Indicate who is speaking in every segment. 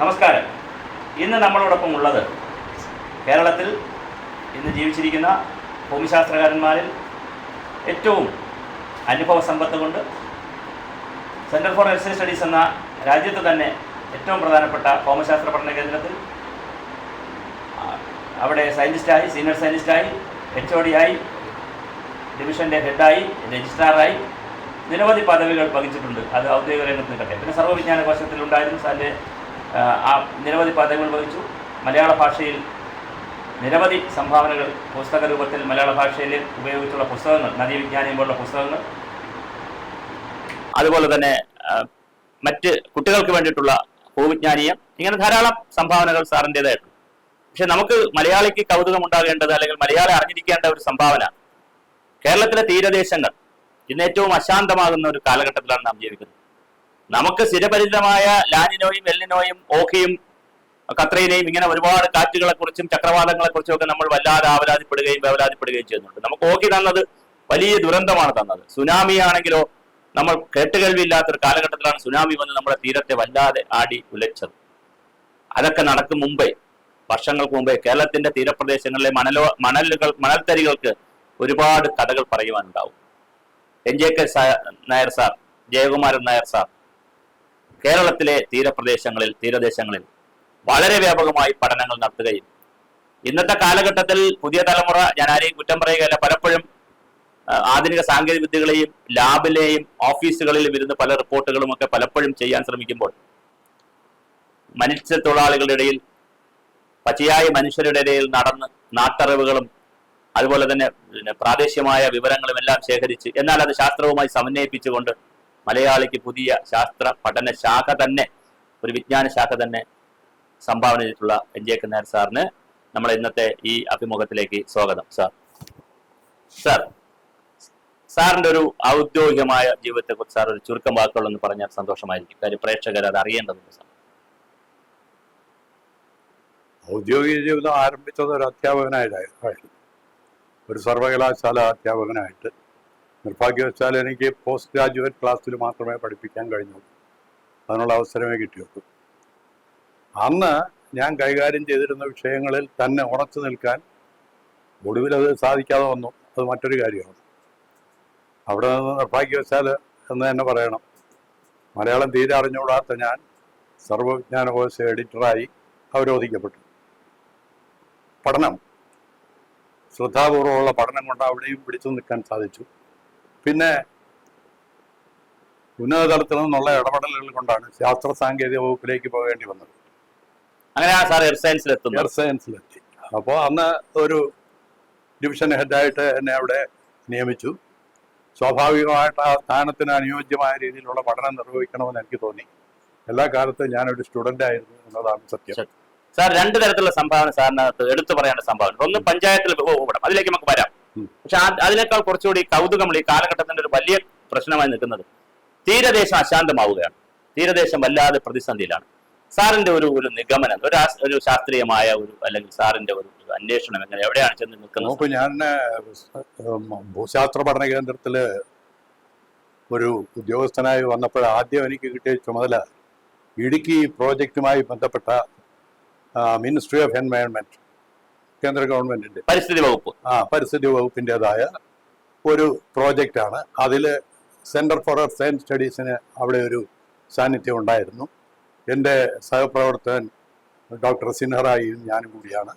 Speaker 1: നമസ്കാരം. ഇന്ന് നമ്മളോടൊപ്പം ഉള്ളത് കേരളത്തിൽ ഇന്ന് ജീവിച്ചിരിക്കുന്ന ഭൂമിശാസ്ത്രകാരന്മാരിൽ ഏറ്റവും അനുഭവ സമ്പത്ത് കൊണ്ട് സെന്റർ ഫോർ എർസൈ സ്റ്റഡീസ് എന്ന രാജ്യത്ത് തന്നെ ഏറ്റവും പ്രധാനപ്പെട്ട ഭൗമശാസ്ത്ര പഠന കേന്ദ്രത്തിൽ അവിടെ സയന്റിസ്റ്റായി സീനിയർ സയന്റിസ്റ്റായി എച്ച് ഒ ആയി ഡിവിഷന്റെ ഹെഡായി രജിസ്ട്രാറായി നിരവധി പദവികൾ വഹിച്ചിട്ടുണ്ട്. അത് ഔദ്യോഗിക രംഗത്ത് നിൽക്കട്ടെ. പിന്നെ സർവവിജ്ഞാന കോശത്തിലുണ്ടായിരുന്നു സാറിന്റെ ആ നിരവധി പദങ്ങൾ വഹിച്ചു. മലയാള ഭാഷയിൽ നിരവധി സംഭാവനകൾ പുസ്തക രൂപത്തിൽ മലയാള ഭാഷയിൽ ഉപയോഗിച്ചുള്ള പുസ്തകങ്ങൾ നദീവിജ്ഞാനം പോലുള്ള പുസ്തകങ്ങൾ. അതുപോലെ തന്നെ മറ്റ് കുട്ടികൾക്ക് വേണ്ടിയിട്ടുള്ള ഭൂവിജ്ഞാനീയം. ഇങ്ങനെ ധാരാളം സംഭാവനകൾ സാറിന്റെതായിട്ടുണ്ട്. പക്ഷെ നമുക്ക് മലയാളിക്ക് കൗതുകം ഉണ്ടാകേണ്ടത് അല്ലെങ്കിൽ മലയാളി അറിഞ്ഞിരിക്കേണ്ട ഒരു സംഭാവന കേരളത്തിലെ തീരദേശങ്ങൾ ഇന്ന് ഏറ്റവും അശാന്തമാകുന്ന ഒരു കാലഘട്ടത്തിലാണ് നാം ജീവിക്കുന്നത്. നമുക്ക് സ്ഥിരപരിചിതമായ ലാനിനോയും എല്ലിനോയും ഓഖയും കത്രയിലെയും ഇങ്ങനെ ഒരുപാട് കാറ്റുകളെ കുറിച്ചും ചക്രവാതങ്ങളെ കുറിച്ചും ഒക്കെ നമ്മൾ വല്ലാതെ ആവലാതിപ്പെടുകയും വേവലാതിപ്പെടുകയും ചെയ്യുന്നുണ്ട്. നമുക്ക് ഓഖി തന്നത് വലിയ ദുരന്തമാണ് തന്നത്. സുനാമി ആണെങ്കിലോ നമ്മൾ കേട്ടുകേൾവിയില്ലാത്തൊരു കാലഘട്ടത്തിലാണ് സുനാമി വന്ന് നമ്മുടെ തീരത്തെ വല്ലാതെ ആടി ഉലച്ചത്. അതൊക്കെ നടക്കും മുമ്പേ വർഷങ്ങൾക്ക് മുമ്പേ കേരളത്തിന്റെ തീരപ്രദേശങ്ങളിലെ മണലോ മണലുകൾ മണൽത്തരികൾക്ക് ഒരുപാട് കഥകൾ പറയുവാനുണ്ടാവും. N. J. K. Nair sir Jayakumaran Nair sir കേരളത്തിലെ തീരപ്രദേശങ്ങളിൽ തീരദേശങ്ങളിൽ വളരെ വ്യാപകമായി പഠനങ്ങൾ നടത്തുകയും ഇന്നത്തെ കാലഘട്ടത്തിൽ പുതിയ തലമുറ ഞാൻ ആരെയും കുറ്റം പറയുകയല്ല പലപ്പോഴും ആധുനിക സാങ്കേതിക വിദ്യകളെയും ലാബിലെയും ഓഫീസുകളിലും ഇരുന്ന് പല റിപ്പോർട്ടുകളും ഒക്കെ പലപ്പോഴും ചെയ്യാൻ ശ്രമിക്കുമ്പോൾ മനുഷ്യത്തൊഴിലാളികളുടെ ഇടയിൽ പച്ചയായ മനുഷ്യരുടെ ഇടയിൽ നടന്ന് നാട്ടറിവുകളും അതുപോലെ തന്നെ പ്രാദേശികമായ വിവരങ്ങളും എല്ലാം ശേഖരിച്ച് എന്നാൽ അത് ശാസ്ത്രവുമായി സമന്വയിപ്പിച്ചുകൊണ്ട് മലയാളിക്ക് പുതിയ ശാസ്ത്ര പഠന ശാഖ തന്നെ ഒരു വിജ്ഞാന ശാഖ തന്നെ സംഭാവന ചെയ്തിട്ടുള്ള എൻ. ജെ. നായർ സാറിന് നമ്മളെ ഇന്നത്തെ ഈ അഭിമുഖത്തിലേക്ക് സ്വാഗതം സാർ. സാർ സാറിന്റെ ഒരു ഔദ്യോഗികമായ ജീവിതത്തെ കുറിച്ച് സാർ ഒരു ചുരുക്കം വാക്കുകളൊന്ന് പറഞ്ഞാൽ സന്തോഷമായിരിക്കും. കാര്യം പ്രേക്ഷകർ അത് അറിയേണ്ടതുണ്ട് സാർ.
Speaker 2: ഔദ്യോഗിക ജീവിതം ആരംഭിച്ചത് ഒരു അധ്യാപകനായിട്ടായിരുന്നു ഒരു സർവകലാശാല അധ്യാപകനായിട്ട് നിർഭാഗ്യവശാൽ എനിക്ക് പോസ്റ്റ് ഗ്രാജുവേറ്റ് ക്ലാസ്സിൽ മാത്രമേ പഠിപ്പിക്കാൻ കഴിഞ്ഞുള്ളൂ അതിനുള്ള അവസരമേ കിട്ടിയുള്ളൂ. അന്ന് ഞാൻ കൈകാര്യം ചെയ്തിരുന്ന വിഷയങ്ങളിൽ തന്നെ ഉറച്ചു നിൽക്കാൻ ഒടുവിൽ അത് സാധിക്കാതെ വന്നു. അത് മറ്റൊരു കാര്യമാണ്. അവിടെ നിന്ന് നിർഭാഗ്യവശാൽ എന്ന് തന്നെ പറയണം. മലയാളം തീരെ അറിഞ്ഞുകൂടാത്ത ഞാൻ സർവവിജ്ഞാന കോഴ്സ് എഡിറ്ററായി അവരോധിക്കപ്പെട്ടു. പഠനം ശ്രദ്ധാപൂർവമുള്ള പഠനം കൊണ്ട് അവിടെയും പിടിച്ചു നിൽക്കാൻ സാധിച്ചു. പിന്നെ ഉന്നത തലത്തിൽ നിന്നുള്ള ഇടപെടലുകൾ കൊണ്ടാണ് ശാസ്ത്ര സാങ്കേതിക വകുപ്പിലേക്ക് പോകേണ്ടി വന്നത്
Speaker 1: അങ്ങനെ ആ സാർ എയർ സയൻസിൽ എർ
Speaker 2: എയർ സയൻസിലെത്തി അപ്പോൾ അന്ന് ഒരു ഡിവിഷൻ ഹെഡായിട്ട് എന്നെ അവിടെ നിയമിച്ചു സ്വാഭാവികമായിട്ട് ആ സ്ഥാനത്തിന് അനുയോജ്യമായ രീതിയിലുള്ള പഠനം നിർവഹിക്കണമെന്ന് എനിക്ക് തോന്നി എല്ലാ കാലത്തും ഞാനൊരു സ്റ്റുഡന്റ് ആയിരുന്നു എന്നതാണ് സത്യം
Speaker 1: സാർ രണ്ട് തരത്തിലുള്ള സംഭാവന സാറിനകത്ത് എടുത്തു പറയേണ്ട സംഭാവന ഒന്ന് പഞ്ചായത്തിൽ അതിലേക്ക് നമുക്ക് വരാം. പക്ഷെ അതിനേക്കാൾ കുറച്ചുകൂടി കൗതുകമുള്ള ഈ കാലഘട്ടത്തിന്റെ ഒരു വലിയ പ്രശ്നമായി നിൽക്കുന്നത് തീരദേശം അശാന്തമാവുകയാണ്. തീരദേശം വല്ലാതെ പ്രതിസന്ധിയിലാണ്. സാറിന്റെ ഒരു ഒരു നിഗമനം ഒരു ഒരു ശാസ്ത്രീയമായ ഒരു അല്ലെങ്കിൽ സാറിന്റെ ഒരു അന്വേഷണം എങ്ങനെ എവിടെയാണ് ചെന്ന് നിൽക്കുന്നത്?
Speaker 2: ഞാൻ ഭൂശാസ്ത്ര പഠന കേന്ദ്രത്തിൽ ഒരു ഉദ്യോഗസ്ഥനായി വന്നപ്പോൾ ആദ്യം എനിക്ക് കിട്ടിയ ചുമതല ഇടുക്കി പ്രോജക്റ്റുമായി ബന്ധപ്പെട്ട മിനിസ്ട്രി ഓഫ് എൻവയോൺമെന്റ് കേന്ദ്ര ഗവൺമെന്റിന്റെ
Speaker 1: പരിസ്ഥിതി വകുപ്പ്.
Speaker 2: ആ പരിസ്ഥിതി വകുപ്പിന്റെതായ ഒരു പ്രോജക്റ്റ് ആണ് അതിൽ സെന്റർ ഫോർ എർത്ത് സയൻസ് സ്റ്റഡീസിന് അവിടെ ഒരു സാന്നിധ്യം ഉണ്ടായിരുന്നു. എന്റെ സഹപ്രവർത്തകൻ ഡോക്ടർ സിൻഹറായിയും ഞാനും കൂടിയാണ്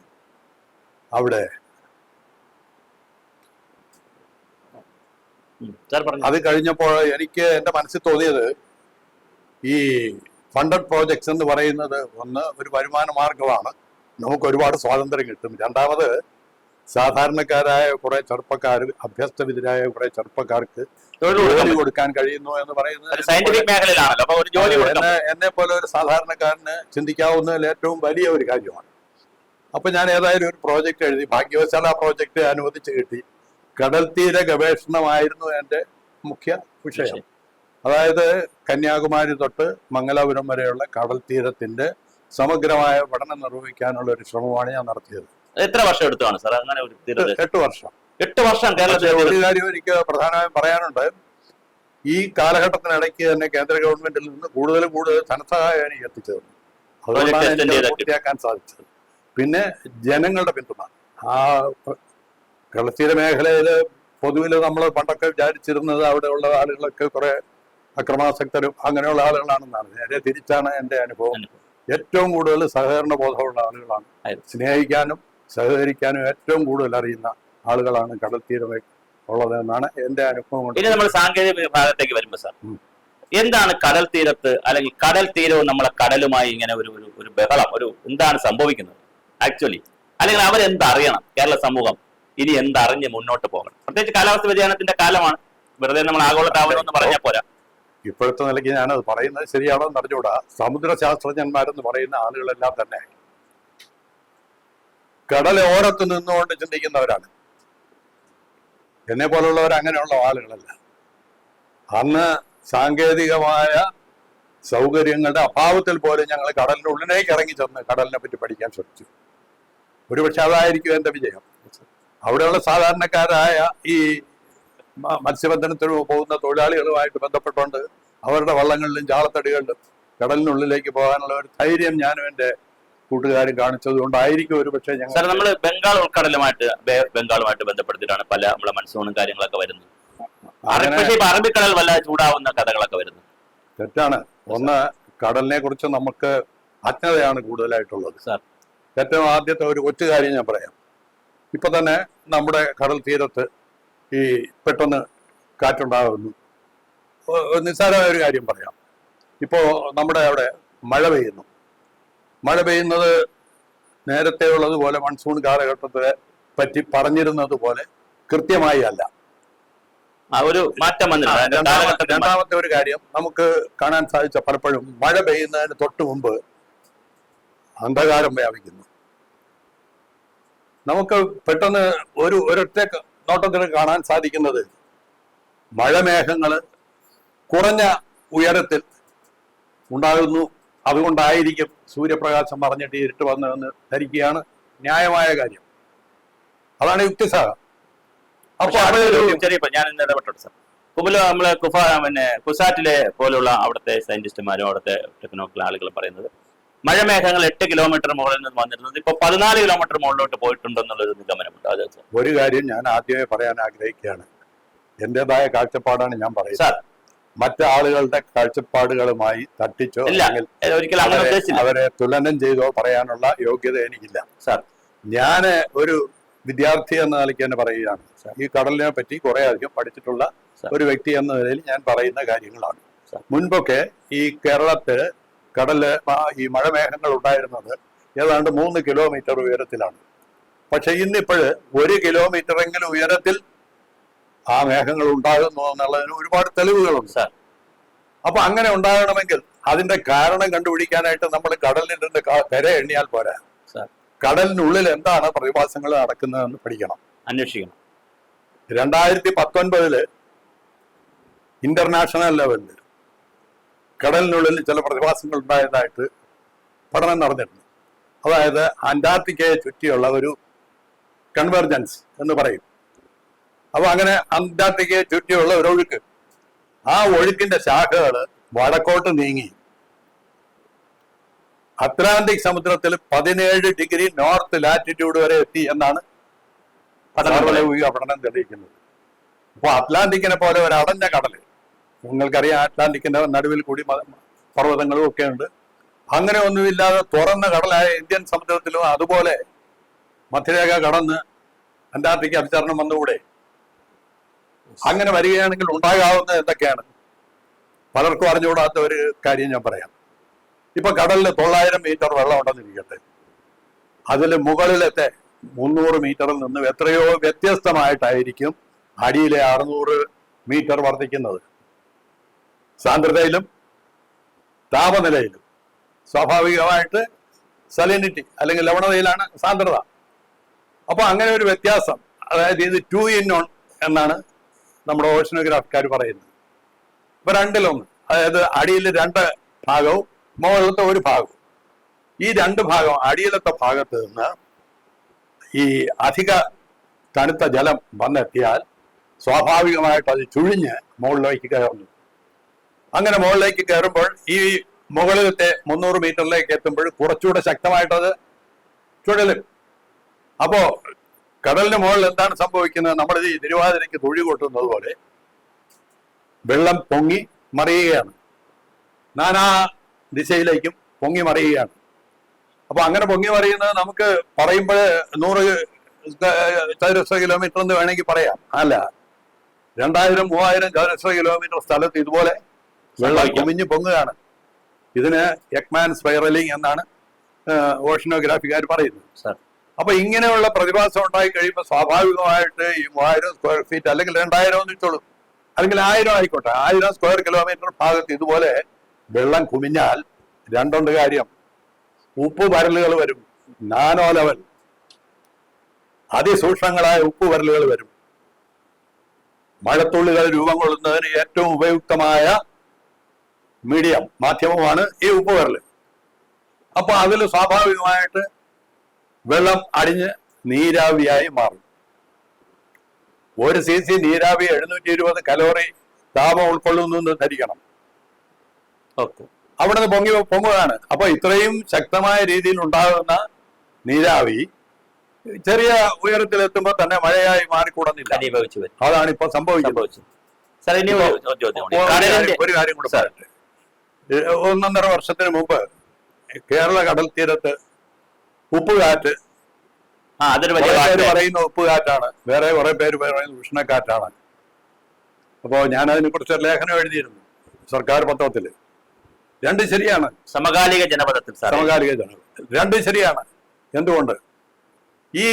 Speaker 2: അവിടെ. അത് കഴിഞ്ഞപ്പോൾ എനിക്ക് എന്റെ മനസ്സിൽ തോന്നിയത് ഈ ഫണ്ടഡ് പ്രോജക്ട്സ് എന്ന് പറയുന്നത് ഒന്ന് ഒരു വരുമാന മാർഗമാണ് നമുക്ക് ഒരുപാട് സ്വാതന്ത്ര്യം കിട്ടും. രണ്ടാമത് സാധാരണക്കാരായ കുറെ ചെറുപ്പക്കാർ അഭ്യസ്തവിധരായ കുറെ ചെറുപ്പക്കാർക്ക് ജോലി കൊടുക്കാൻ. കഴിയുന്നു എന്ന് പറയുന്നത് എന്നെ പോലെ ഒരു സാധാരണക്കാരന് ചിന്തിക്കാവുന്നതിൽ ഏറ്റവും വലിയ ഒരു കാര്യമാണ്. അപ്പൊ ഞാൻ ഏതായാലും ഒരു പ്രോജക്റ്റ് എഴുതി ഭാഗ്യവശാല ആ പ്രോജക്റ്റ് അനുവദിച്ച് കിട്ടി. കടൽ തീര ഗവേഷണമായിരുന്നു എന്റെ മുഖ്യ വിഷയം. അതായത് കന്യാകുമാരി തൊട്ട് മംഗലാപുരം വരെയുള്ള കടൽ തീരത്തിന്റെ സമഗ്രമായ പഠനം നിർവഹിക്കാനുള്ള ഒരു ശ്രമമാണ് ഞാൻ നടത്തിയത്.
Speaker 1: എത്ര വർഷം എടുത്താണ് സാർ അങ്ങനെ ഒരു
Speaker 2: എട്ട് വർഷം.
Speaker 1: എട്ട് വർഷം കേരളത്തിൽ
Speaker 2: ഒരു കാര്യം എനിക്ക് പ്രധാനമായും പറയാനുണ്ട്. ഈ കാലഘട്ടത്തിനിടയ്ക്ക് തന്നെ കേന്ദ്ര ഗവൺമെന്റിൽ നിന്ന് കൂടുതൽ കൂടുതൽ ധനസഹായം എനിക്ക് എത്തിച്ചത്. അതുകൊണ്ടാണ്. പൂർത്തിയാക്കാൻ സാധിച്ചത്. പിന്നെ ജനങ്ങളുടെ പിന്തുണ. ആ കളത്തീര മേഖലയിൽ പൊതുവിൽ നമ്മൾ പണ്ടൊക്കെ വിചാരിച്ചിരുന്നത് അവിടെയുള്ള ആളുകളൊക്കെ കുറെ അക്രമാസക്തരും അങ്ങനെയുള്ള ആളുകളാണെന്നാണ്. നേരെ തിരിച്ചാണ് എന്റെ അനുഭവം.
Speaker 1: അനുഭവം.
Speaker 2: ഏറ്റവും കൂടുതൽ സഹകരണ ബോധമുള്ള ആളുകളാണ്. സ്നേഹിക്കാനും സഹകരിക്കാനും ഏറ്റവും കൂടുതൽ അറിയുന്ന ആളുകളാണ് കടൽ തീരമേ ഉള്ളതെന്നാണ് എന്റെ അനുഭവം കൊണ്ട്
Speaker 1: ഇനി നമ്മൾ സാങ്കേതിക വിഭാഗത്തേക്ക് വരുമ്പോൾ സാർ എന്താണ് കടൽ തീരത്ത് അല്ലെങ്കിൽ കടൽ തീരവും നമ്മളെ കടലുമായി ഇങ്ങനെ ഒരു ഒരു ഒരു ബഹളം ഒരു എന്താണ് സംഭവിക്കുന്നത്? ആക്ച്വലി അല്ലെങ്കിൽ അവരെന്തറിയണം? കേരള സമൂഹം ഇനി എന്തറിഞ്ഞ് മുന്നോട്ട് പോകണം? പ്രത്യേകിച്ച് കാലാവസ്ഥ വ്യതിയാനത്തിന്റെ കാലമാണ്. വെറുതെ നമ്മൾ ആഗോള താപനം എന്ന് പറഞ്ഞാൽ പോരാ.
Speaker 2: ഇപ്പോഴത്തെ നിലയ്ക്ക് ഞാനത് പറയുന്നത് ശരിയാണോ എന്ന് അറിഞ്ഞുകൂടാ. സമുദ്ര ശാസ്ത്രജ്ഞന്മാരെന്ന് പറയുന്ന ആളുകളെല്ലാം തന്നെ കടലോരത്ത് നിന്നുകൊണ്ട് ചിന്തിക്കുന്നവരാണ്. എന്നെ പോലുള്ളവർ അങ്ങനെയുള്ള ആളുകളല്ല. അന്ന് സാങ്കേതികമായ സൗകര്യങ്ങളുടെ അഭാവത്തിൽ പോലും ഞങ്ങൾ കടലിന്റെ ഉള്ളിലേക്ക് ഇറങ്ങി ചെന്ന് കടലിനെ പറ്റി പഠിക്കാൻ ശ്രമിച്ചു. ഒരുപക്ഷെ അതായിരിക്കും എന്റെ വിജയം. അവിടെയുള്ള സാധാരണക്കാരായ ഈ മത്സ്യബന്ധനത്തിന് പോകുന്ന തൊഴിലാളികളുമായിട്ട് ബന്ധപ്പെട്ടുകൊണ്ട് അവരുടെ വള്ളങ്ങളിലും ചാളത്തടികളിലും കടലിനുള്ളിലേക്ക് പോകാനുള്ള ഒരു ധൈര്യം ഞാനും എന്റെ കൂട്ടുകാരും കാണിച്ചത് കൊണ്ടായിരിക്കും ഒരു പക്ഷേ ഞങ്ങൾ
Speaker 1: നമ്മൾ ബംഗാൾ ഉൾക്കടലുമായിട്ട് ബംഗാളുമായിട്ട് ബന്ധപ്പെടുത്തിയിട്ടാണ് പല നമ്മളെ മൺസൂണും കാര്യങ്ങളൊക്കെ വരുന്നത്. പക്ഷേ ഇപ്പൊ അറബിക്കടൽ വല്ല ചൂടാവുന്ന കഥകളൊക്കെ വരുന്നു
Speaker 2: തെറ്റാണ്. ഒന്ന് കടലിനെ കുറിച്ച് നമുക്ക് അജ്ഞതയാണ് കൂടുതലായിട്ടുള്ളത്.
Speaker 1: സാർ.
Speaker 2: ഏറ്റവും ആദ്യത്തെ ഒരു കൊച്ചു കാര്യം ഞാൻ പറയാം. ഇപ്പൊ തന്നെ നമ്മുടെ കടൽ തീരത്ത് ഈ പെട്ടെന്ന് കാറ്റുണ്ടാകുന്നു. നിസ്സാരമായ ഒരു കാര്യം പറയാം. ഇപ്പോൾ നമ്മുടെ അവിടെ മഴ പെയ്യുന്നു. മഴ പെയ്യുന്നത് നേരത്തെ ഉള്ളതുപോലെ മൺസൂൺ കാലഘട്ടത്തെ പറ്റി പറഞ്ഞിരുന്നത് പോലെ കൃത്യമായി അല്ല.
Speaker 1: ഒരു മാറ്റം.
Speaker 2: രണ്ടാമത്തെ ഒരു കാര്യം നമുക്ക് കാണാൻ സാധിച്ച പലപ്പോഴും മഴ പെയ്യുന്നതിന് തൊട്ട് മുമ്പ് അന്ധകാരം വ്യാപിക്കുന്നു. നമുക്ക് പെട്ടെന്ന് ഒരു ഒരൊറ്റ നോട്ടത്തിൽ കാണാൻ സാധിക്കുന്നത് മഴമേഘങ്ങൾ കുറഞ്ഞ ഉയരത്തിൽ ഉണ്ടാകുന്നു. അതുകൊണ്ടായിരിക്കും സൂര്യപ്രകാശം പറഞ്ഞിട്ട് ഇരുട്ട് വന്നതെന്ന് ധരിക്കുകയാണ് ന്യായമായ കാര്യം. അതാണ് യുക്തിസാഹം അപ്പോൾ
Speaker 1: ചെറിയ ഞാൻ ഇന്ന് ഇടപെട്ടു സാർ. കുബുല നമ്മളെ കുഫ പിന്നെ കുസാറ്റിലെ പോലുള്ള അവിടുത്തെ സയന്റിസ്റ്റുമാരും അവിടുത്തെ ടെക്നോളജി ആളുകളും പറയുന്നത് മഴമേഘങ്ങൾ എട്ട് കിലോമീറ്റർ മുകളിൽ നിന്ന് വന്നിരുന്നത് ഇപ്പൊ പതിനാല് കിലോമീറ്റർ മുകളിലോട്ട് പോയിട്ടുണ്ടെന്നുള്ളൊരു നിഗമനമുണ്ട്. അത്
Speaker 2: ഒരു കാര്യം ഞാൻ ആദ്യമേ പറയാൻ ആഗ്രഹിക്കുകയാണ്. എന്റേതായ കാഴ്ചപ്പാടാണ് ഞാൻ പറയുന്നത്.
Speaker 1: സാർ.
Speaker 2: മറ്റു ആളുകളുടെ കാഴ്ചപ്പാടുകളുമായി തട്ടിച്ചോ അല്ലെങ്കിൽ അവരെ- തുലനം ചെയ്തോ പറയാനുള്ള യോഗ്യത എനിക്കില്ല.
Speaker 1: സാർ.
Speaker 2: ഞാൻ ഒരു വിദ്യാർത്ഥി എന്ന നിലയ്ക്ക് തന്നെ പറയുകയാണ്. ഈ കടലിനെ പറ്റി കുറെ അധികം പഠിച്ചിട്ടുള്ള ഒരു വ്യക്തി എന്ന നിലയിൽ ഞാൻ പറയുന്ന കാര്യങ്ങളാണ്. മുൻപൊക്കെ ഈ കേരളത്തിൽ കടൽ ഈ മഴമേഘങ്ങൾ ഉണ്ടായിരുന്നത് ഏതാണ്ട് മൂന്ന് കിലോമീറ്റർ ഉയരത്തിലാണ്. പക്ഷെ ഇന്നിപ്പോഴ് ഒരു കിലോമീറ്ററെങ്കിലും ഉയരത്തിൽ ആ മേഘങ്ങൾ ഉണ്ടാകുന്നു എന്നുള്ളതിന് ഒരുപാട് തെളിവുകളുണ്ട്
Speaker 1: സാർ.
Speaker 2: അപ്പൊ അങ്ങനെ ഉണ്ടാകണമെങ്കിൽ അതിന്റെ കാരണം കണ്ടുപിടിക്കാനായിട്ട് നമ്മൾ കടലിന്റെ കര എണ്ണിയാൽ പോരാ. കടലിനുള്ളിൽ എന്താണ് പ്രതിഭാസങ്ങൾ നടക്കുന്നതെന്ന് പഠിക്കണം.
Speaker 1: അന്വേഷിക്കണം.
Speaker 2: രണ്ടായിരത്തി പത്തൊൻപതിൽ ഇന്റർനാഷണൽ ലെവലിൽ കടലിനുള്ളിൽ ചില പ്രതിഭാസങ്ങൾ ഉണ്ടായതായിട്ട് പഠനം നടന്നിട്ടുണ്ട് അതായത് അന്റാർട്ടിക്കയെ ചുറ്റിയുള്ള ഒരു കൺവെർജൻസ് എന്ന് പറയും. അപ്പൊ അങ്ങനെ അന്റാർട്ടിക്കയെ ചുറ്റിയുള്ള ഒരു ഒഴുക്ക്. ആ ഒഴുക്കിന്റെ ശാഖകൾ വടക്കോട്ട് നീങ്ങി. അറ്റ്ലാന്റിക് സമുദ്രത്തിൽ പതിനേഴ് ഡിഗ്രി നോർത്ത് ലാറ്റിറ്റ്യൂഡ് വരെ എത്തി എന്നാണ്
Speaker 1: പഠനം
Speaker 2: തെളിയിക്കുന്നത്. അപ്പൊ അറ്റ്ലാന്റിക്കിനെ പോലെ ഒരു അടഞ്ഞ കടൽ നിങ്ങൾക്കറിയാം അറ്റ്ലാന്റിക്കിന്റെ നടുവിൽ കൂടി പർവതങ്ങളും ഒക്കെ ഉണ്ട്. അങ്ങനെ ഒന്നുമില്ലാതെ തുറന്ന കടലായ ഇന്ത്യൻ സമുദ്രത്തിലും അതുപോലെ മധ്യരേഖ കടന്ന് അന്റാർട്ടിക്ക അഭിചരണം വന്നുകൂടെ? അങ്ങനെ വരികയാണെങ്കിൽ ഉണ്ടാകാവുന്ന എന്തൊക്കെയാണ്? പലർക്കും അറിഞ്ഞുകൂടാത്ത ഒരു കാര്യം ഞാൻ പറയാം. ഇപ്പൊ കടലിൽ തൊള്ളായിരം മീറ്റർ വെള്ളം ഉണ്ടെന്നിരിക്കട്ടെ. അതിൽ മുകളിലത്തെ മുന്നൂറ് മീറ്ററിൽ നിന്ന് എത്രയോ വ്യത്യസ്തമായിട്ടായിരിക്കും അടിയിലെ അറുന്നൂറ് മീറ്റർ വർദ്ധിക്കുന്നത്. സാന്ദ്രതയിലും താപനിലയിലും സ്വാഭാവികമായിട്ട് സലിനിറ്റി അല്ലെങ്കിൽ ലവണതയിലാണ് സാന്ദ്രത. അപ്പോൾ അങ്ങനെ ഒരു വ്യത്യാസം അതായത് ഇത് ടു ഇൻ ഓൺ എന്നാണ് നമ്മുടെ ഓഷനോഗ്രാഫിക്കാർ പറയുന്നത്. ഇപ്പൊ രണ്ടിലൊന്ന് അതായത് അടിയിൽ രണ്ട് ഭാഗവും മുകളിലത്തെ ഒരു ഭാഗവും. ഈ രണ്ട് ഭാഗം അടിയിലത്തെ ഭാഗത്ത് നിന്ന് ഈ അധിക തണുത്ത ജലം വന്നെത്തിയാൽ സ്വാഭാവികമായിട്ട് അത് ചുഴിഞ്ഞ് മുകളിലേക്ക് കയറുന്നു. അങ്ങനെ മുകളിലേക്ക് കയറുമ്പോൾ ഈ മുകളിലത്തെ മുന്നൂറ് മീറ്ററിലേക്ക് എത്തുമ്പോൾ കുറച്ചുകൂടെ ശക്തമായിട്ടത് ചുഴലും. അപ്പോ കടലിന് മുകളിൽ എന്താണ് സംഭവിക്കുന്നത്? നമ്മുടെ ഈ തിരുവാതിരയ്ക്ക് തൊഴി കൊട്ടുന്നത് പോലെ വെള്ളം പൊങ്ങി മറിയുകയാണ്. നാനാ ദിശയിലേക്കും പൊങ്ങി മറിയുകയാണ്. അപ്പൊ അങ്ങനെ പൊങ്ങി മറിയുന്നത് നമുക്ക് പറയുമ്പോൾ നൂറ് ചതുരശ്ര കിലോമീറ്റർ എന്ന് വേണമെങ്കിൽ പറയാം. അല്ല രണ്ടായിരം മൂവായിരം ചതുരശ്ര കിലോമീറ്റർ സ്ഥലത്ത് ഇതുപോലെ വെള്ളം കുമിഞ്ഞു പൊങ്ങുകയാണ്. ഇതിന് എക്മാൻ സ്പൈറലിംഗ് എന്നാണ് ഓഷനോഗ്രാഫിക്കാർ പറയുന്നത്. അപ്പൊ ഇങ്ങനെയുള്ള പ്രതിഭാസം ഉണ്ടായി കഴിയുമ്പോൾ സ്വാഭാവികമായിട്ട് ഈ മൂവായിരം സ്ക്വയർ ഫീറ്റ് അല്ലെങ്കിൽ രണ്ടായിരം എന്ന് വെച്ചോളൂ അല്ലെങ്കിൽ ആയിരം ആയിക്കോട്ടെ. ആയിരം സ്ക്വയർ കിലോമീറ്റർ ഭാഗത്ത് ഇതുപോലെ വെള്ളം കുമിഞ്ഞാൽ രണ്ടുണ്ട് കാര്യം. ഉപ്പ് വരലുകൾ വരും. നാനോ ലെവൽ അതിസൂക്ഷ്മങ്ങളായ ഉപ്പ് വരലുകൾ വരും. മഴത്തുള്ളികൾ രൂപം കൊള്ളുന്നതിന് ഏറ്റവും ഉപയുക്തമായ മീഡിയം മാധ്യമമാണ് ഈ ഉപ്പ് വരൽ അപ്പൊ അതിൽ സ്വാഭാവികമായിട്ട് വെള്ളം അടിഞ്ഞ് നീരാവിയായി മാറും. ഒരു സി സി നീരാവി എഴുന്നൂറ്റി ഇരുപത് കലോറി താപം ഉൾക്കൊള്ളുന്നു എന്ന് ധരിക്കണം. നിന്ന് പൊങ്ങി പൊങ്ങുകയാണ്. അപ്പൊ ഇത്രയും ശക്തമായ രീതിയിൽ ഉണ്ടാകുന്ന നീരാവി ചെറിയ ഉയരത്തിലെത്തുമ്പോൾ തന്നെ മഴയായി മാറിക്കൂടുന്നില്ല. അതാണ് ഇപ്പൊ
Speaker 1: സംഭവിച്ചത്. ഒരു
Speaker 2: കാര്യം- കൂടെ പറയട്ടെ. ഒന്നൊന്നര വർഷത്തിന് മുമ്പ് കേരള കടൽ തീരത്ത് ഉപ്പുകാറ്റ് പേര്. പറയുന്ന ഉപ്പുകാറ്റാണ്. വേറെ കുറെ പേര് പറയുന്നത് ഉഷ്ണക്കാറ്റാണ്. അപ്പോ ഞാൻ അതിനെ കുറിച്ച് ഒരു ലേഖനം എഴുതിയിരുന്നു സർക്കാർ പത്രത്തിൽ. രണ്ട് ശരിയാണ്.
Speaker 1: സമകാലിക ജനപദത്തിൽ
Speaker 2: സമകാലിക ജനങ്ങൾ രണ്ട് ശരിയാണ്. എന്തുകൊണ്ട്? ഈ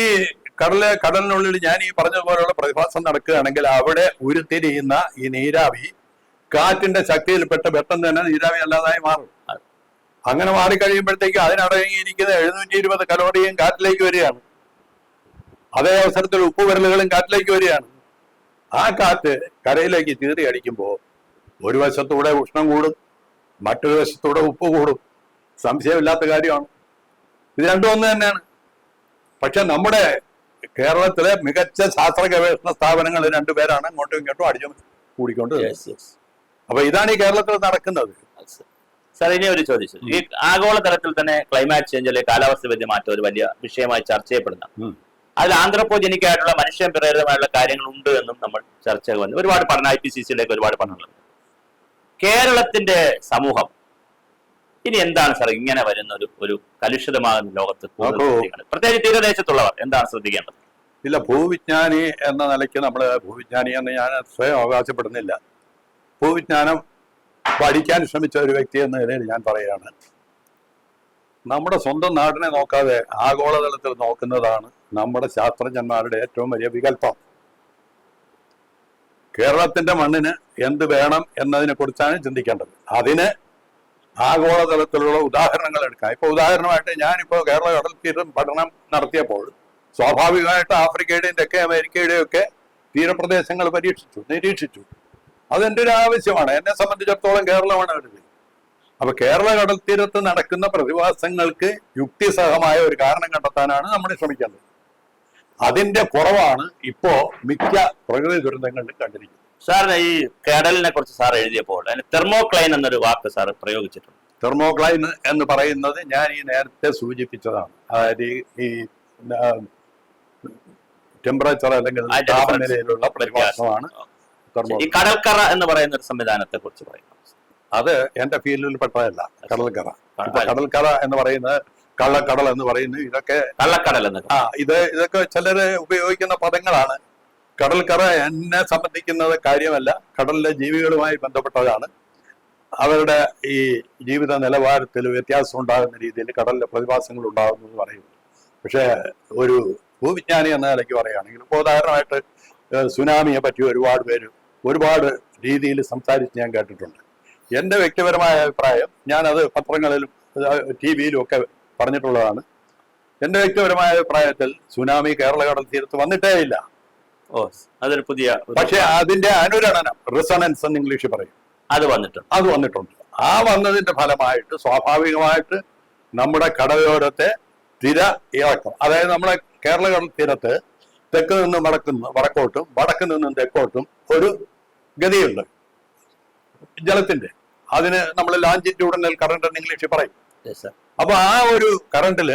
Speaker 2: കടൽ കടലിനുള്ളിൽ ഞാൻ ഈ പറഞ്ഞതുപോലെയുള്ള പ്രതിഭാസം നടക്കുകയാണെങ്കിൽ അവിടെ ഉരുത്തിരിയുന്ന ഈ നീരാവി കാറ്റിന്റെ ശക്തിയിൽപ്പെട്ട പെട്ടെന്ന് തന്നെ നീരാവി അല്ലാതായി മാറും. അങ്ങനെ മാറിക്കഴിയുമ്പോഴത്തേക്ക് അതിനടങ്ങിയിരിക്കുന്ന എഴുന്നൂറ്റി ഇരുപത് കലോറിയും കാറ്റിലേക്ക് വരികയാണ്. അതേ അവസരത്തിൽ ഉപ്പ് വിരലുകളും കാറ്റിലേക്ക് വരികയാണ്. ആ കാറ്റ് കരയിലേക്ക് ചീറി അടിക്കുമ്പോൾ ഒരു വശത്തൂടെ ഉഷ്ണം കൂടും മറ്റൊരു വശത്തൂടെ ഉപ്പ് കൂടും. സംശയമില്ലാത്ത കാര്യമാണ്. ഇത് രണ്ടും ഒന്ന് തന്നെയാണ്. പക്ഷെ നമ്മുടെ കേരളത്തിലെ മികച്ച ശാസ്ത്ര ഗവേഷണ സ്ഥാപനങ്ങൾ രണ്ടുപേരാണ് അങ്ങോട്ടും ഇങ്ങോട്ടും അടിച്ചു കൂടിക്കൊണ്ട്. അപ്പൊ ഇതാണ് ഈ കേരളത്തിൽ നടക്കുന്നത്.
Speaker 1: സാർ ഇനി ഒരു ചോദിച്ചു. ഈ ആഗോളതലത്തിൽ തന്നെ ക്ലൈമാറ്റ് ചേഞ്ച് അല്ലെങ്കിൽ കാലാവസ്ഥ വ്യതിമാറ്റം ഒരു വലിയ വിഷയമായി ചർച്ച ചെയ്യപ്പെടുന്ന അതിൽ ആന്ത്രപ്പോജനിക് മനുഷ്യ മനുഷ്യൻ പ്രേരിതമായിട്ടുള്ള കാര്യങ്ങൾ ഉണ്ട് എന്നും നമ്മൾ ചർച്ച വന്നു. ഒരുപാട് പഠനം ഐ പി സി സിയിലേക്ക് ഒരുപാട് പഠനങ്ങളുണ്ട്. കേരളത്തിന്റെ സമൂഹം ഇനി എന്താണ് സാർ ഇങ്ങനെ വരുന്ന ഒരു ഒരു കലുഷിതമാകുന്ന ലോകത്ത് പ്രത്യേകിച്ച് തീരദേശത്തുള്ളവർ എന്താണ് ശ്രദ്ധിക്കേണ്ടത്?
Speaker 2: ഇല്ല ഭൂവിജ്ഞാനി എന്ന നിലയ്ക്ക് നമ്മൾ ഭൂവിജ്ഞാനി എന്ന് ഞാൻ സ്വയം അവകാശപ്പെടുന്നില്ല. ഭൂവിജ്ഞാനം പഠിക്കാൻ ശ്രമിച്ച ഒരു വ്യക്തി എന്ന നിലയിൽ ഞാൻ പറയുകയാണ്. നമ്മുടെ സ്വന്തം നാടിനെ നോക്കാതെ ആഗോളതലത്തിൽ നോക്കുന്നതാണ് നമ്മുടെ ശാസ്ത്രജ്ഞന്മാരുടെ ഏറ്റവും വലിയ വികല്പം കേരളത്തിന്റെ മണ്ണിന് എന്ത് വേണം എന്നതിനെ കുറിച്ചാണ് ചിന്തിക്കേണ്ടത്. അതിന് ആഗോളതലത്തിലുള്ള ഉദാഹരണങ്ങൾ എടുക്കാം. ഇപ്പൊ ഉദാഹരണമായിട്ട് ഞാനിപ്പോ കേരള കടൽ തീരം പഠനം നടത്തിയപ്പോൾ സ്വാഭാവികമായിട്ട് ആഫ്രിക്കയുടെയും തെക്കേ അമേരിക്കയുടെയും ഒക്കെ തീരപ്രദേശങ്ങൾ പരീക്ഷിച്ചു നിരീക്ഷിച്ചു. അതെന്റെ ഒരു ആവശ്യമാണ്. എന്നെ സംബന്ധിച്ചിടത്തോളം കേരളമാണ് കടൽ. അപ്പൊ കേരള കടൽ തീരത്ത് നടക്കുന്ന പ്രതിഭാസങ്ങൾക്ക് യുക്തിസഹമായ ഒരു കാരണം കണ്ടെത്താനാണ് നമ്മൾ ശ്രമിക്കേണ്ടത് അതിന്റെ കുറവാണ് ഇപ്പോ മിക്ക പ്രകൃതി ദുരന്തങ്ങളിലും കണ്ടിരിക്കുന്നത്.
Speaker 1: സാറിന് ഈ കടലിനെ കുറിച്ച് സാർ എഴുതിയപ്പോൾ തെർമോക്ലൈൻ എന്നൊരു വാക്ക് സാർ പ്രയോഗിച്ചിട്ടുണ്ട്.
Speaker 2: തെർമോക്ലൈൻ എന്ന് പറയുന്നത് ഞാൻ ഈ നേരത്തെ സൂചിപ്പിച്ചതാണ്. അതായത് ഈ- ടെമ്പറേച്ചർ അല്ലെങ്കിൽ താപനിലയിലുള്ള. പ്രതിഭാസമാണ്.
Speaker 1: ഈ കടൽക്കറ എന്ന് പറയുന്ന ഒരു സംവിധാനത്തെ കുറിച്ച് പറയും.
Speaker 2: അത് എന്റെ ഫീൽഡിൽ പെട്ടതല്ല. കടൽക്കറ. കടൽക്കറ എന്ന് പറയുന്നത് കള്ളക്കടൽ എന്ന് പറയുന്നത് ഇതൊക്കെ
Speaker 1: കള്ളക്കടൽ എന്ന്
Speaker 2: ആ ഇത് ഇതൊക്കെ ചിലര് ഉപയോഗിക്കുന്ന പദങ്ങളാണ്. കടൽക്കറ എന്നെ സംബന്ധിക്കുന്നത് കാര്യമല്ല. കടലിലെ ജീവികളുമായി ബന്ധപ്പെട്ടതാണ്. അവരുടെ ഈ ജീവിത നിലവാരത്തിൽ വ്യത്യാസം ഉണ്ടാകുന്ന രീതിയിൽ കടലിലെ പ്രതിഭാസങ്ങൾ ഉണ്ടാകുന്നു എന്ന് പറയുന്നു. പക്ഷേ ഒരു ഭൂവിജ്ഞാനി എന്ന നിലയ്ക്ക് പറയുകയാണെങ്കിൽ ഇപ്പോൾ ഉദാഹരണമായിട്ട് സുനാമിയെ പറ്റി ഒരുപാട് പേര് ഒരുപാട് രീതിയിൽ സംസാരിച്ച് ഞാൻ കേട്ടിട്ടുണ്ട്. എന്റെ വ്യക്തിപരമായ അഭിപ്രായം ഞാനത് പത്രങ്ങളിലും ടി വിയിലും ഒക്കെ പറഞ്ഞിട്ടുള്ളതാണ്. എന്റെ വ്യക്തിപരമായ അഭിപ്രായത്തിൽ സുനാമി കേരള കടൽ തീരത്ത് വന്നിട്ടേ ഇല്ല.
Speaker 1: ഓ അതൊരു പുതിയ
Speaker 2: പക്ഷേ അതിന്റെ അനുരണനം റിസണൻസ് എന്ന് ഇംഗ്ലീഷിൽ പറയും.
Speaker 1: അത് വന്നിട്ടുണ്ട്.
Speaker 2: അത് വന്നിട്ടുണ്ട്. ആ വന്നതിന്റെ ഫലമായിട്ട് സ്വാഭാവികമായിട്ട് നമ്മുടെ കടലോരത്തെ തിര ഇറക്കും. അതായത് നമ്മുടെ കേരള കടൽ തീരത്ത് തെക്ക് നിന്ന് വടക്കുന്ന വടക്കോട്ടും വടക്ക് നിന്നും തെക്കോട്ടും ഒരു ഗതിയുണ്ട്. ജലത്തിന്റെ. അതിന് നമ്മൾ ലാഞ്ചിറ്റ്യൂഡിനൽ കറണ്ട് എന്ന് ഇംഗ്ലീഷിൽ പറയും. അപ്പൊ ആ ഒരു കറണ്ടിൽ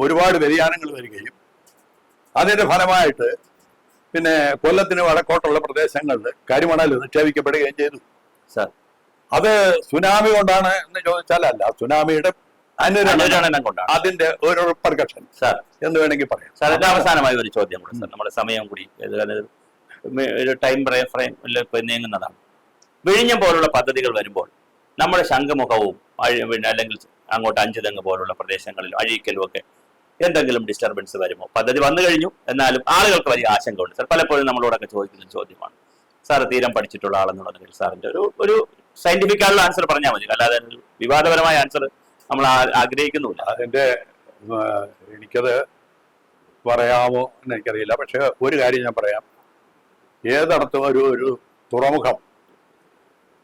Speaker 2: ഒരുപാട് വ്യതിയാനങ്ങൾ വരികയും അതിന്റെ ഫലമായിട്ട് പിന്നെ കൊല്ലത്തിന് വടക്കോട്ടുള്ള പ്രദേശങ്ങളിൽ കരിമണൽ നിക്ഷേപിക്കപ്പെടുകയും ചെയ്തു. അത് സുനാമി കൊണ്ടാണ് എന്ന് ചോദിച്ചാൽ അല്ല സുനാമിയുടെ അനുരണനം
Speaker 1: കൊണ്ടാണ്.
Speaker 2: അതിന്റെ ഒരു റിപ്പർക്കഷൻ
Speaker 1: സാർ
Speaker 2: എന്ന് വേണമെങ്കിൽ പറയാം.
Speaker 1: സാർ അവസാനമായ ഒരു ചോദ്യം കൂടെ സാർ നമ്മുടെ സമയം കൂടി. ഒരു ടൈം ഫ്രെയിമിൽ നീങ്ങുന്നതാണ്. വിഴിഞ്ഞം പോലുള്ള പദ്ധതികൾ വരുമ്പോൾ നമ്മുടെ ശംഖുമുഖവും പിന്നെ അല്ലെങ്കിൽ അങ്ങോട്ട് അഞ്ചുതെങ്ങ് പോലുള്ള പ്രദേശങ്ങളിലും അഴീക്കലും ഒക്കെ എന്തെങ്കിലും ഡിസ്റ്റർബൻസ് വരുമോ? പദ്ധതി വന്നു കഴിഞ്ഞു. എന്നാലും ആളുകൾക്ക് വലിയ ആശങ്കയുണ്ട്. സാർ പലപ്പോഴും നമ്മളോടൊക്കെ ചോദിക്കുന്ന ചോദ്യമാണ്. സാർ തീരം പഠിച്ചിട്ടുള്ള ആളെന്നുള്ളതെങ്കിൽ സാറിന്റെ ഒരു ഒരു സയന്റിഫിക് ആയിട്ടുള്ള ആൻസർ പറഞ്ഞാൽ മതി. അല്ലാതെ വിവാദപരമായ ആൻസർ നമ്മൾ ആഗ്രഹിക്കുന്നുമില്ല.
Speaker 2: അതിന്റെ എനിക്കത് പറയാമോ എന്ന് എനിക്കറിയില്ല. പക്ഷെ ഒരു കാര്യം ഞാൻ പറയാം. ഏതടത്തും ഒരു ഒരു തുറമുഖം.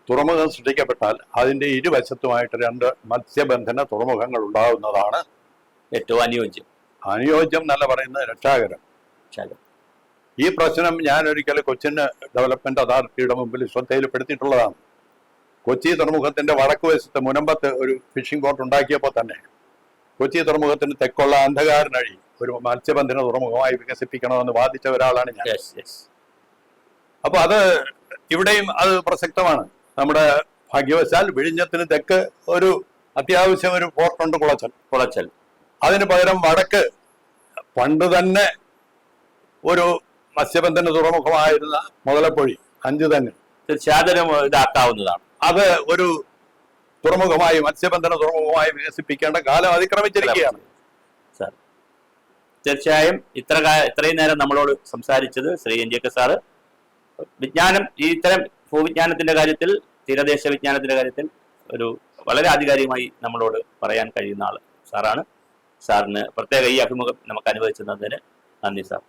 Speaker 2: തുറമുഖം സൃഷ്ടിക്കപ്പെട്ടാൽ അതിന്റെ ഇരുവശത്തുമായിട്ട് രണ്ട് മത്സ്യബന്ധന തുറമുഖങ്ങൾ ഉണ്ടാകുന്നതാണ്
Speaker 1: ഏറ്റവും അനുയോജ്യം.
Speaker 2: അനുയോജ്യം നല്ല പറയുന്നത് രക്ഷാകരം. ഈ പ്രശ്നം ഞാൻ ഒരിക്കൽ കൊച്ചിന് ഡെവലപ്മെന്റ് അതോറിറ്റിയുടെ മുമ്പിൽ ശ്രദ്ധയിൽപ്പെടുത്തിയിട്ടുള്ളതാണ്. കൊച്ചി തുറമുഖത്തിന്റെ വടക്ക് വശത്ത് മുനമ്പത്ത് ഒരു ഫിഷിംഗ് ബോട്ട് ഉണ്ടാക്കിയപ്പോൾ തന്നെ കൊച്ചി തുറമുഖത്തിന് തെക്കുള്ള അന്ധകാരനഴി ഒരു മത്സ്യബന്ധന തുറമുഖമായി വികസിപ്പിക്കണമെന്ന് വാദിച്ച ഒരാളാണ് ഞാൻ. അപ്പൊ അത് ഇവിടെയും അത് പ്രസക്തമാണ്. നമ്മുടെ ഭാഗ്യവശാൽ വിഴിഞ്ഞത്തിന് തെക്ക് ഒരു അത്യാവശ്യം ഒരു പോർട്ടുണ്ട് കുളച്ചൽ.
Speaker 1: കുളച്ചൽ.
Speaker 2: അതിന് പകരം വടക്ക് പണ്ട് തന്നെ ഒരു മത്സ്യബന്ധന തുറമുഖമായിരുന്ന മുതലപ്പൊഴി അഞ്ച് തന്നെ.
Speaker 1: തീർച്ചയായും ഇതാക്കാവുന്നതാണ്.
Speaker 2: അത് ഒരു തുറമുഖമായി മത്സ്യബന്ധന തുറമുഖമായി വികസിപ്പിക്കേണ്ട കാലം അതിക്രമിച്ചിരിക്കുകയാണ്.
Speaker 1: സാർ തീർച്ചയായും ഇത്ര ഇത്രയും നേരം നമ്മളോട് സംസാരിച്ചത് Shri N J K sir. വിജ്ഞാനം ഈ ഇത്തരം ഭൂവിജ്ഞാനത്തിന്റെ കാര്യത്തിൽ തീരദേശ വിജ്ഞാനത്തിന്റെ കാര്യത്തിൽ ഒരു വളരെ ആധികാരികമായി നമ്മളോട് പറയാൻ കഴിയുന്ന ആൾ സാറാണ്. സാറിന് പ്രത്യേക ഈ അഭിമുഖം നമുക്ക് അനുവദിച്ചു തന്നതിന് നന്ദി സാർ.